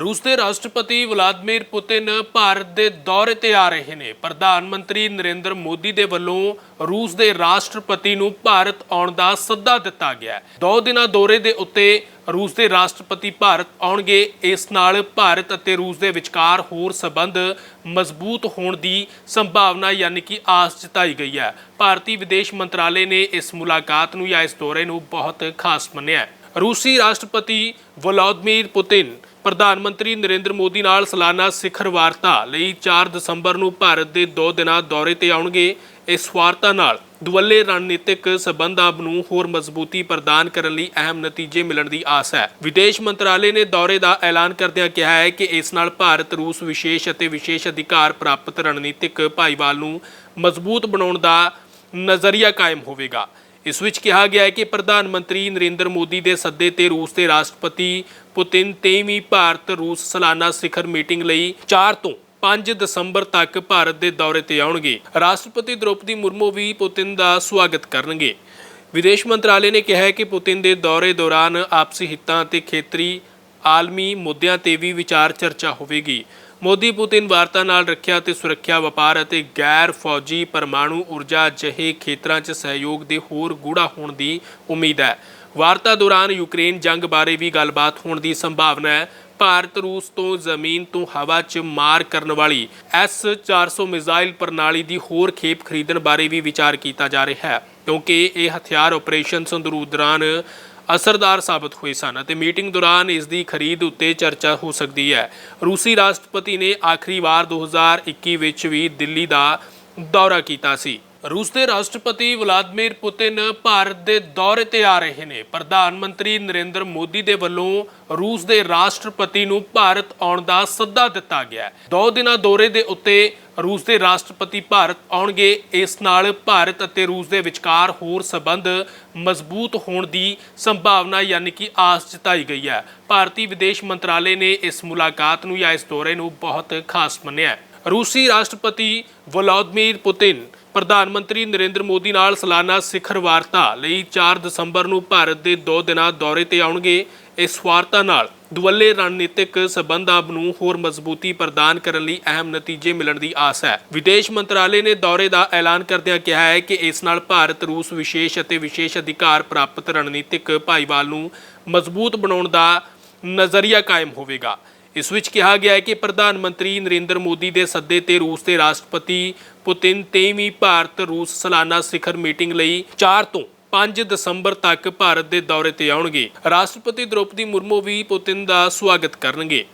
ਰੂਸ ਦੇ ਰਾਸ਼ਟਰਪਤੀ ਵਲਾਦੀਮੀਰ ਪੁਤਿਨ ਭਾਰਤ ਦੇ ਦੌਰੇ ਤੇ ਆ ਰਹੇ ਨੇ। ਪ੍ਰਧਾਨ ਮੰਤਰੀ ਨਰਿੰਦਰ ਮੋਦੀ ਦੇ ਵੱਲੋਂ ਰੂਸ ਦੇ ਰਾਸ਼ਟਰਪਤੀ ਨੂੰ ਭਾਰਤ ਆਉਣ ਦਾ ਸੱਦਾ ਦਿੱਤਾ ਗਿਆ ਦੋ ਦਿਨਾਂ ਦੌਰੇ ਦੇ ਉੱਤੇ ਰੂਸ ਦੇ ਰਾਸ਼ਟਰਪਤੀ ਭਾਰਤ ਆਉਣਗੇ। ਇਸ ਨਾਲ ਭਾਰਤ ਅਤੇ ਰੂਸ ਦੇ ਵਿਚਕਾਰ ਹੋਰ ਸਬੰਧ ਮਜ਼ਬੂਤ ਹੋਣ ਦੀ ਸੰਭਾਵਨਾ ਯਾਨੀ ਕਿ ਆਸ ਜਤਾਈ ਗਈ ਹੈ। ਭਾਰਤੀ ਵਿਦੇਸ਼ ਮੰਤਰਾਲੇ ਨੇ ਇਸ ਮੁਲਾਕਾਤ ਨੂੰ ਜਾਂ ਇਸ ਦੌਰੇ ਨੂੰ ਬਹੁਤ ਖਾਸ ਮੰਨਿਆ ਹੈ। ਰੂਸੀ ਰਾਸ਼ਟਰਪਤੀ ਵਲਾਦੀਮੀਰ ਪੁਤਿਨ ਪ੍ਰਧਾਨ ਮੰਤਰੀ ਨਰਿੰਦਰ ਮੋਦੀ ਨਾਲ ਸਾਲਾਨਾ ਸਿਖਰ ਵਾਰਤਾ ਲਈ 4 ਦਸੰਬਰ ਨੂੰ ਭਾਰਤ ਦੇ 2 ਦਿਨਾਂ ਦੌਰੇ ਤੇ ਆਉਣਗੇ। ਇਸ ਵਾਰਤਾ ਨਾਲ ਦੁਵੱਲੇ ਰਣਨੀਤਿਕ ਸਬੰਧਾਂ ਨੂੰ ਹੋਰ ਮਜ਼ਬੂਤੀ ਪ੍ਰਦਾਨ ਕਰਨ ਲਈ ਅਹਿਮ ਨਤੀਜੇ ਮਿਲਣ ਦੀ ਆਸ ਹੈ। ਵਿਦੇਸ਼ ਮੰਤਰਾਲੇ ਨੇ ਦੌਰੇ ਦਾ ਐਲਾਨ ਕਰਦਿਆਂ ਕਿਹਾ ਹੈ ਕਿ ਇਸ ਨਾਲ ਭਾਰਤ, ਰੂਸ ਵਿਸ਼ੇਸ਼ ਅਤੇ ਵਿਸ਼ੇਸ਼ ਅਧਿਕਾਰ ਪ੍ਰਾਪਤ ਰਣਨੀਤਿਕ ਭਾਈਵਾਲ ਨੂੰ ਮਜ਼ਬੂਤ ਬਣਾਉਣ ਦਾ ਨਜ਼ਰੀਆ ਕਾਇਮ ਹੋਵੇਗਾ। ਇਸ ਵਿੱਚ ਕਿਹਾ ਗਿਆ ਹੈ ਕਿ ਪ੍ਰਧਾਨ ਮੰਤਰੀ ਨਰਿੰਦਰ ਮੋਦੀ ਦੇ ਸੱਦੇ ਤੇ ਰੂਸ ਦੇ ਰਾਸ਼ਟਰਪਤੀ ਪੁਤਿਨ 23ਵੀਂ ਭਾਰਤ ਰੂਸ ਸਾਲਾਨਾ ਸਿਖਰ ਮੀਟਿੰਗ ਲਈ 4 ਤੋਂ 5 ਦਸੰਬਰ ਤੱਕ ਭਾਰਤ ਦੇ ਦੌਰੇ ਤੇ ਆਉਣਗੇ। ਰਾਸ਼ਟਰਪਤੀ ਦ੍ਰੋਪਦੀ ਮੁਰਮੂ ਵੀ ਪੁਤਿਨ ਦਾ ਸਵਾਗਤ ਕਰਨਗੇ। ਵਿਦੇਸ਼ ਮੰਤਰਾਲੇ ਨੇ ਕਿਹਾ ਹੈ ਕਿ ਪੁਤਿਨ ਦੇ ਦੌਰੇ ਦੌਰਾਨ ਆਪਸੀ ਹਿੱਤਾਂ ਅਤੇ ਖੇਤਰੀ ਆਲਮੀ ਮੁੱਦਿਆਂ ਤੇ ਵੀ ਵਿਚਾਰ ਚਰਚਾ ਹੋਵੇਗੀ। ਮੋਦੀ ਪੁਤਿਨ ਵਾਰਤਾ ਨਾਲ ਰੱਖਿਆ ਅਤੇ ਸੁਰੱਖਿਆ ਵਪਾਰ ਅਤੇ ਗੈਰ ਫੌਜੀ ਪਰਮਾਣੂ ਊਰਜਾ ਜਿਹੇ ਖੇਤਰਾਂ 'ਚ ਸਹਿਯੋਗ ਦੇ ਹੋਰ ਗੂੜਾ ਹੋਣ ਦੀ ਉਮੀਦ ਹੈ। ਵਾਰਤਾ ਦੌਰਾਨ ਯੂਕਰੇਨ ਜੰਗ ਬਾਰੇ ਵੀ ਗੱਲਬਾਤ ਹੋਣ ਦੀ ਸੰਭਾਵਨਾ ਹੈ। ਭਾਰਤ ਰੂਸ ਤੋਂ ਜ਼ਮੀਨ ਤੋਂ ਹਵਾ 'ਚ ਮਾਰ ਕਰਨ ਵਾਲੀ S-400 ਮਿਜ਼ਾਈਲ ਪ੍ਰਣਾਲੀ ਦੀ ਹੋਰ ਖੇਪ ਖਰੀਦਣ ਬਾਰੇ ਵੀ ਵਿਚਾਰ ਕੀਤਾ ਜਾ ਰਿਹਾ ਹੈ। ਕਿਉਂਕਿ ਇਹ ਹਥਿਆਰ ਆਪਰੇਸ਼ਨ ਸੰਦੂਰ ਦੌਰਾਨ ਅਸਰਦਾਰ ਸਾਬਤ ਹੋਏ ਸਨ ਅਤੇ ਮੀਟਿੰਗ ਦੌਰਾਨ ਇਸ ਦੀ ਖਰੀਦ ਉੱਤੇ ਚਰਚਾ ਹੋ ਸਕਦੀ ਹੈ। ਰੂਸੀ ਰਾਸ਼ਟਰਪਤੀ ਨੇ ਆਖਰੀ ਵਾਰ 2021 ਵਿੱਚ ਵੀ ਦਿੱਲੀ ਦਾ ਦੌਰਾ ਕੀਤਾ ਸੀ। ਰੂਸ ਦੇ ਰਾਸ਼ਟਰਪਤੀ ਵਲਾਦੀਮੀਰ ਪੁਤਿਨ ਭਾਰਤ ਦੇ ਦੌਰੇ ਤੇ ਆ ਰਹੇ ਨੇ। ਪ੍ਰਧਾਨ ਮੰਤਰੀ ਨਰਿੰਦਰ ਮੋਦੀ ਦੇ ਵੱਲੋਂ ਰੂਸ ਦੇ ਰਾਸ਼ਟਰਪਤੀ ਨੂੰ ਭਾਰਤ ਆਉਣ ਦਾ ਸੱਦਾ ਦਿੱਤਾ ਗਿਆ ਹੈ। ਦੋ ਦਿਨਾਂ ਦੌਰੇ ਦੇ ਉੱਤੇ ਰੂਸ ਦੇ ਰਾਸ਼ਟਰਪਤੀ ਭਾਰਤ ਆਉਣਗੇ। ਇਸ ਨਾਲ ਭਾਰਤ ਅਤੇ ਰੂਸ ਦੇ ਵਿਚਕਾਰ ਹੋਰ ਸਬੰਧ ਮਜ਼ਬੂਤ ਹੋਣ ਦੀ ਸੰਭਾਵਨਾ ਯਾਨੀ ਕਿ ਆਸ ਜਤਾਈ ਗਈ ਹੈ। ਭਾਰਤੀ ਵਿਦੇਸ਼ ਮੰਤਰਾਲੇ ਨੇ ਇਸ ਮੁਲਾਕਾਤ ਨੂੰ ਜਾਂ ਇਸ ਦੌਰੇ ਨੂੰ ਬਹੁਤ ਖਾਸ ਮੰਨਿਆ ਹੈ। ਰੂਸੀ ਰਾਸ਼ਟਰਪਤੀ ਵਲਾਦੀਮੀਰ ਪੁਤਿਨ ਪ੍ਰਧਾਨ ਮੰਤਰੀ ਨਰਿੰਦਰ ਮੋਦੀ ਨਾਲ ਸਾਲਾਨਾ ਸਿਖਰ ਵਾਰਤਾ ਲਈ 4 ਦਸੰਬਰ ਨੂੰ ਭਾਰਤ ਦੇ 2 ਦਿਨਾਂ ਦੌਰੇ ਤੇ ਆਉਣਗੇ। ਇਸ ਵਾਰਤਾ ਨਾਲ ਦੁਵੱਲੇ ਰਣਨੀਤਿਕ ਸਬੰਧਾਂ ਨੂੰ ਹੋਰ ਮਜ਼ਬੂਤੀ ਪ੍ਰਦਾਨ ਕਰਨ ਲਈ ਅਹਿਮ ਨਤੀਜੇ ਮਿਲਣ ਦੀ ਆਸ ਹੈ। ਵਿਦੇਸ਼ ਮੰਤਰਾਲੇ ਨੇ ਦੌਰੇ ਦਾ ਐਲਾਨ ਕਰਦਿਆਂ ਕਿਹਾ ਹੈ ਕਿ ਇਸ ਨਾਲ ਭਾਰਤ, ਰੂਸ ਵਿਸ਼ੇਸ਼ ਅਤੇ ਵਿਸ਼ੇਸ਼ ਅਧਿਕਾਰ ਪ੍ਰਾਪਤ ਰਣਨੀਤਿਕ ਭਾਈਵਾਲ ਨੂੰ ਮਜ਼ਬੂਤ ਬਣਾਉਣ ਦਾ ਨਜ਼ਰੀਆ ਕਾਇਮ ਹੋਵੇਗਾ। ਇਸ ਵਿੱਚ ਕਿਹਾ ਗਿਆ ਹੈ ਕਿ ਪ੍ਰਧਾਨ ਮੰਤਰੀ ਨਰਿੰਦਰ ਮੋਦੀ ਦੇ ਸੱਦੇ ਤੇ ਰੂਸ ਦੇ ਰਾਸ਼ਟਰਪਤੀ ਪੁਤਿਨ 23ਵੀਂ ਭਾਰਤ ਰੂਸ ਸਾਲਾਨਾ ਸਿਖਰ ਮੀਟਿੰਗ ਲਈ 4 ਤੋਂ 5 ਦਸੰਬਰ ਤੱਕ ਭਾਰਤ ਦੇ ਦੌਰੇ ਤੇ ਆਉਣਗੇ। ਰਾਸ਼ਟਰਪਤੀ ਦ੍ਰੋਪਦੀ ਮੁਰਮੂ ਵੀ ਪੁਤਿਨ ਦਾ ਸਵਾਗਤ ਕਰਨਗੇ।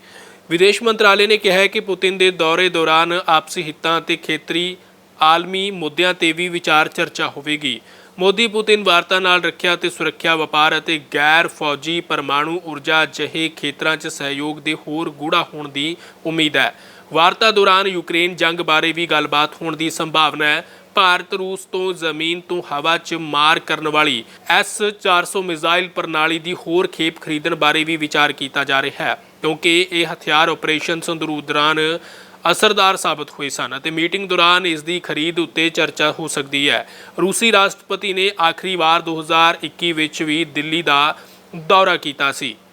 ਵਿਦੇਸ਼ ਮੰਤਰਾਲੇ ਨੇ ਕਿਹਾ ਹੈ ਕਿ ਪੁਤਿਨ ਦੇ ਦੌਰੇ ਦੌਰਾਨ ਆਪਸੀ ਹਿੱਤਾਂ ਅਤੇ ਖੇਤਰੀ ਆਲਮੀ ਮੁੱਦਿਆਂ ਤੇ ਵੀ ਵਿਚਾਰ ਚਰਚਾ ਹੋਵੇਗੀ। ਮੋਦੀ ਪੁਤਿਨ ਵਾਰਤਾ ਨਾਲ ਰੱਖਿਆ ਅਤੇ ਸੁਰੱਖਿਆ ਵਪਾਰ ਅਤੇ ਗੈਰ ਫੌਜੀ ਪਰਮਾਣੂ ਊਰਜਾ ਜਿਹੇ ਖੇਤਰਾਂ 'ਚ ਸਹਿਯੋਗ ਦੇ ਹੋਰ ਗੂੜਾ ਹੋਣ ਦੀ ਉਮੀਦ ਹੈ। ਵਾਰਤਾ ਦੌਰਾਨ ਯੂਕਰੇਨ ਜੰਗ ਬਾਰੇ ਵੀ ਗੱਲਬਾਤ ਹੋਣ ਦੀ ਸੰਭਾਵਨਾ ਹੈ। ਭਾਰਤ ਰੂਸ ਤੋਂ ਜ਼ਮੀਨ ਤੋਂ ਹਵਾ 'ਚ ਮਾਰ ਕਰਨ ਵਾਲੀ S-400 ਮਿਜ਼ਾਈਲ ਪ੍ਰਣਾਲੀ ਦੀ ਹੋਰ ਖੇਪ ਖਰੀਦਣ ਬਾਰੇ ਵੀ ਵਿਚਾਰ ਕੀਤਾ ਜਾ ਰਿਹਾ ਹੈ। ਕਿਉਂਕਿ ਇਹ ਹਥਿਆਰ ਆਪਰੇਸ਼ਨ ਸੰਦੂਰ ਦੌਰਾਨ ਅਸਰਦਾਰ ਸਾਬਤ ਹੋਏ ਸਨ ਅਤੇ ਮੀਟਿੰਗ ਦੌਰਾਨ ਇਸ ਦੀ ਖਰੀਦ ਉੱਤੇ ਚਰਚਾ ਹੋ ਸਕਦੀ ਹੈ। ਰੂਸੀ ਰਾਸ਼ਟਰਪਤੀ ਨੇ ਆਖਰੀ ਵਾਰ 2021 ਵਿੱਚ ਵੀ ਦਿੱਲੀ ਦਾ ਦੌਰਾ ਕੀਤਾ ਸੀ।